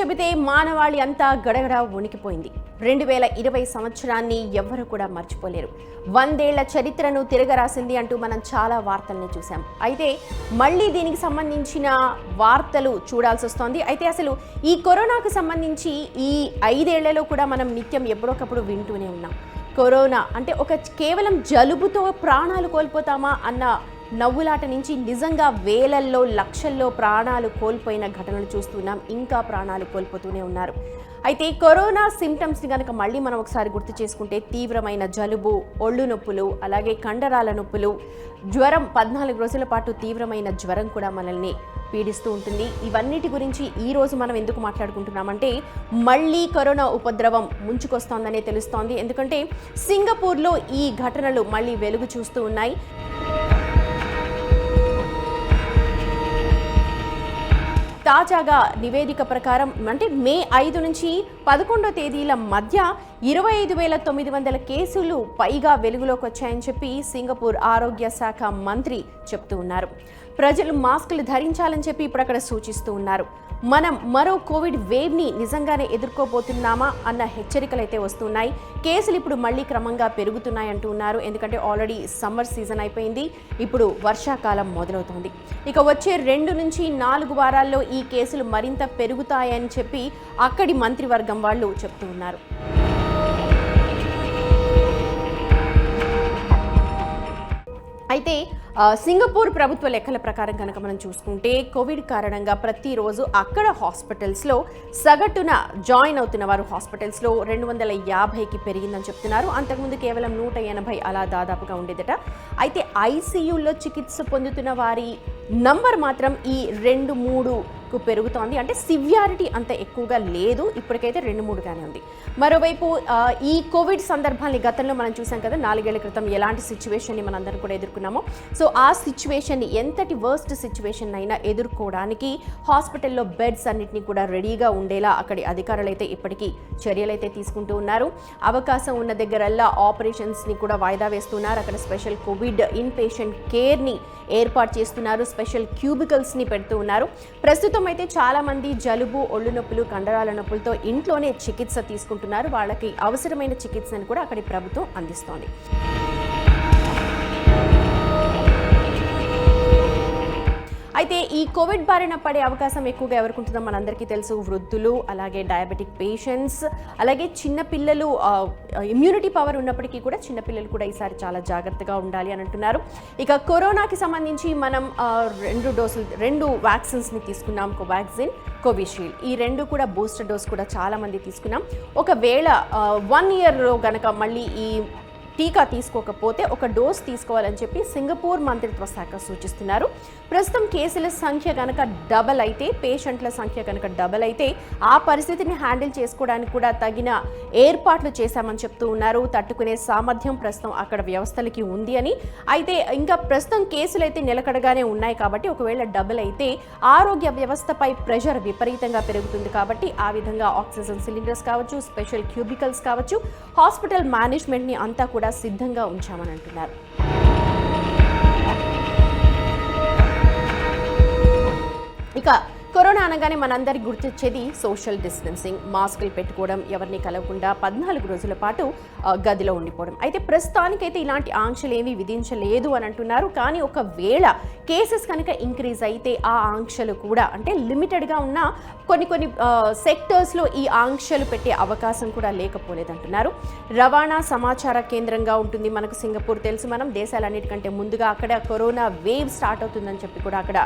చెబితే మానవాళి అంతా గడగడ వణికిపోయింది. రెండు వేల ఇరవై సంవత్సరాన్ని ఎవ్వరు కూడా మర్చిపోలేరు. వందేళ్ళ చరిత్రను తిరగరాసింది అంటూ మనం చాలా వార్తల్ని చూసాం అయితే మళ్ళీ దీనికి సంబంధించిన వార్తలు చూడాల్సి వస్తోంది. అయితే అసలు ఈ కరోనాకు సంబంధించి ఈ ఐదేళ్ళలో కూడా మనం నిత్యం ఎప్పుడొకప్పుడు వింటూనే ఉన్నాం. కరోనా అంటే ఒక కేవలం జలుబుతో ప్రాణాలు కోల్పోతామా అన్న నవ్వులాట నుంచి నిజంగా వేలల్లో లక్షల్లో ప్రాణాలు కోల్పోయిన ఘటనలు చూస్తున్నాం. ఇంకా ప్రాణాలు కోల్పోతూనే ఉన్నారు. అయితే కరోనా సిమ్టమ్స్ని కనుక మళ్ళీ మనం ఒకసారి గుర్తు చేసుకుంటే తీవ్రమైన జలుబు ఒళ్ళు నొప్పులు అలాగే కండరాల నొప్పులు జ్వరం పద్నాలుగు రోజుల పాటు తీవ్రమైన జ్వరం కూడా మనల్ని పీడిస్తూ ఉంటుంది. ఇవన్నిటి గురించి ఈరోజు మనం ఎందుకు మాట్లాడుకుంటున్నామంటే మళ్ళీ కరోనా ఉపద్రవం ముంచుకొస్తోందనే తెలుస్తోంది. ఎందుకంటే సింగపూర్లో ఈ ఘటనలు మళ్ళీ వెలుగు చూస్తూ ఉన్నాయి. తాజాగా నివేదిక ప్రకారం అంటే మే ఐదు నుంచి పదకొండో తేదీల మధ్య ఇరవై ఐదు వేల తొమ్మిది వందల కేసులు పైగా వెలుగులోకి వచ్చాయని చెప్పి సింగపూర్ ఆరోగ్య శాఖ మంత్రి చెప్తూ ఉన్నారు. ప్రజలు మాస్కులు ధరించాలని చెప్పి ఇప్పుడు అక్కడ సూచిస్తూ ఉన్నారు. మనం మరో కోవిడ్ వేవ్ని నిజంగానే ఎదుర్కోబోతున్నామా అన్న హెచ్చరికలు అయితే వస్తున్నాయి. కేసులు ఇప్పుడు మళ్ళీ క్రమంగా పెరుగుతున్నాయి అంటూ ఉన్నారు. ఎందుకంటే ఆల్రెడీ సమ్మర్ సీజన్ అయిపోయింది. ఇప్పుడు వర్షాకాలం మొదలవుతుంది. ఇక వచ్చే రెండు నుంచి నాలుగు వారాల్లో ఈ కేసులు మరింత పెరుగుతాయని చెప్పి అక్కడి మంత్రివర్గం వాళ్ళు చెప్తూ ఉన్నారు. అయితే సింగపూర్ ప్రభుత్వ లెక్కల ప్రకారం కనుక మనం చూసుకుంటే కోవిడ్ కారణంగా ప్రతిరోజు అక్కడ హాస్పిటల్స్లో సగటున జాయిన్ అవుతున్న వారు హాస్పిటల్స్లో రెండు వందల యాభైకి పెరిగిందని చెప్తున్నారు. అంతకుముందు కేవలం నూట ఎనభై అలా దాదాపుగా ఉండేదట. అయితే ఐసీయూలో చికిత్స పొందుతున్న వారి నంబర్ మాత్రం ఈ రెండు మూడు పెరుగుతోంది. అంటే సివియారిటీ అంత ఎక్కువగా లేదు. ఇప్పటికైతే రెండు మూడుగానే ఉంది. మరోవైపు ఈ కోవిడ్ సందర్భాన్ని గతంలో మనం చూసాం కదా నాలుగేళ్ళ క్రితం ఎలాంటి సిచ్యువేషన్ని మనందరం కూడా ఎదుర్కొన్నామో. సో ఆ సిచ్యువేషన్ని ఎంతటి వర్స్ట్ సిచ్యువేషన్ అయినా ఎదుర్కోవడానికి హాస్పిటల్లో బెడ్స్ అన్నిటిని కూడా రెడీగా ఉండేలా అక్కడి అధికారులు అయితే ఇప్పటికీ చర్యలైతే తీసుకుంటూ ఉన్నారు. అవకాశం ఉన్న దగ్గరల్లా ఆపరేషన్స్ని కూడా వాయిదా వేస్తున్నారు. అక్కడ స్పెషల్ కోవిడ్ ఇన్ పేషెంట్ కేర్ని ఏర్పాటు చేస్తున్నారు. స్పెషల్ క్యూబికల్స్ని పెడుతూ ఉన్నారు. ప్రస్తుతం అయితే చాలా మంది జలుబు ఒళ్ళు నొప్పులు కండరాల నొప్పులతో ఇంట్లోనే చికిత్స తీసుకుంటున్నారు. వాళ్ళకి అవసరమైన చికిత్సను కూడా అక్కడి ప్రభుత్వం అందిస్తోంది. అయితే ఈ కోవిడ్ బారిన పడే అవకాశం ఎక్కువగా ఎవరికి ఉంటుందో మనందరికీ తెలుసు. వృద్ధులు అలాగే డయాబెటిక్ పేషెంట్స్ అలాగే చిన్నపిల్లలు ఇమ్యూనిటీ పవర్ ఉన్నప్పటికీ కూడా చిన్నపిల్లలు కూడా ఈసారి చాలా జాగ్రత్తగా ఉండాలి అని అంటున్నారు. ఇక కరోనాకి సంబంధించి మనం రెండు డోసులు రెండు వ్యాక్సిన్స్ని తీసుకున్నాం కోవాక్సిన్ కోవిషీల్డ్. ఈ రెండు కూడా బూస్టర్ డోస్ కూడా చాలామంది తీసుకున్నాం. ఒకవేళ వన్ ఇయర్లో కనుక మళ్ళీ ఈ టీకా తీసుకోకపోతే ఒక డోస్ తీసుకోవాలని చెప్పి సింగపూర్ మంత్రిత్వ శాఖ సూచిస్తున్నారు. ప్రస్తుతం కేసుల సంఖ్య కనుక డబల్ అయితే పేషెంట్ల సంఖ్య కనుక డబల్ అయితే ఆ పరిస్థితిని హ్యాండిల్ చేసుకోవడానికి కూడా తగిన ఏర్పాట్లు చేశామని చెప్తూ ఉన్నారు. తట్టుకునే సామర్థ్యం ప్రస్తుతం అక్కడ వ్యవస్థలకి ఉంది అని. అయితే ఇంకా ప్రస్తుతం కేసులు అయితే నిలకడగానే ఉన్నాయి కాబట్టి ఒకవేళ డబుల్ అయితే ఆరోగ్య వ్యవస్థపై ప్రెషర్ విపరీతంగా పెరుగుతుంది కాబట్టి ఆ విధంగా ఆక్సిజన్ సిలిండర్స్ కావచ్చు స్పెషల్ క్యూబికల్స్ కావచ్చు హాస్పిటల్ మేనేజ్మెంట్ని అంతా కూడా సిద్ధంగా ఉంచామని అంటున్నారు. ఇక కరోనా అనగానే మనందరికి గుర్తొచ్చేది సోషల్ డిస్టెన్సింగ్ మాస్కులు పెట్టుకోవడం ఎవరిని కలవకుండా పద్నాలుగు రోజుల పాటు గదిలో ఉండిపోవడం. అయితే ప్రస్తుతానికైతే ఇలాంటి ఆంక్షలు ఏమీ విధించలేదు అని అంటున్నారు. కానీ ఒకవేళ కేసెస్ కనుక ఇంక్రీజ్ అయితే ఆ ఆంక్షలు కూడా అంటే లిమిటెడ్గా ఉన్న కొన్ని కొన్ని సెక్టర్స్లో ఈ ఆంక్షలు పెట్టే అవకాశం కూడా లేకపోలేదంటున్నారు రవాణా సమాచార కేంద్రంగా ఉంటుంది మనకు సింగపూర్. తెలుసు మనం దేశాలన్నిటికంటే ముందుగా అక్కడ కరోనా వేవ్ స్టార్ట్ అవుతుందని చెప్పి కూడా అక్కడ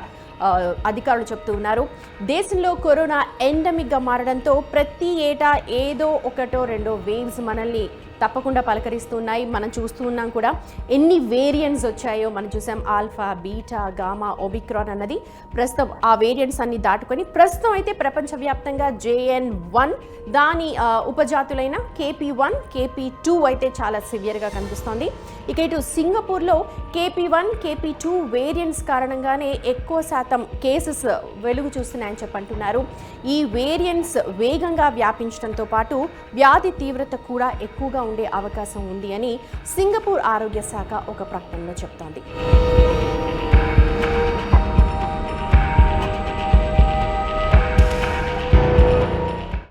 అధికారులు చెప్తూ ఉన్నారు. దేశంలో కరోనా ఎండమిక్గా మారడంతో ప్రతి ఏటా ఏదో ఒకటో రెండో వేవ్స్ మనల్ని తప్పకుండా పలకరిస్తున్నాయి. మనం చూస్తూ ఉన్నాం కూడా ఎన్ని వేరియంట్స్ వచ్చాయో మనం చూసాం. ఆల్ఫా బీటా గామా ఒబిక్రాన్ అన్నది ప్రస్తుతం ఆ వేరియంట్స్ అన్ని దాటుకొని ప్రస్తుతం అయితే ప్రపంచవ్యాప్తంగా జేఎన్ వన్ దాని ఉపజాతులైన కేపీ వన్ కేపీ టూ అయితే చాలా సివియర్గా కనిపిస్తోంది. ఇక ఇటు సింగపూర్లో KP one KP two variants కారణంగానే ఎక్కువ శాతం కేసెస్ వెలుగు చూస్తున్నాయని చెప్పంటున్నారు ఈ వేరియంట్స్ వేగంగా వ్యాపించడంతో పాటు వ్యాధి తీవ్రత కూడా ఎక్కువగా ఉండే అవకాశం ఉంది అని సింగపూర్ ఆరోగ్య శాఖ ఒక ప్రకటనలో చెప్తోంది.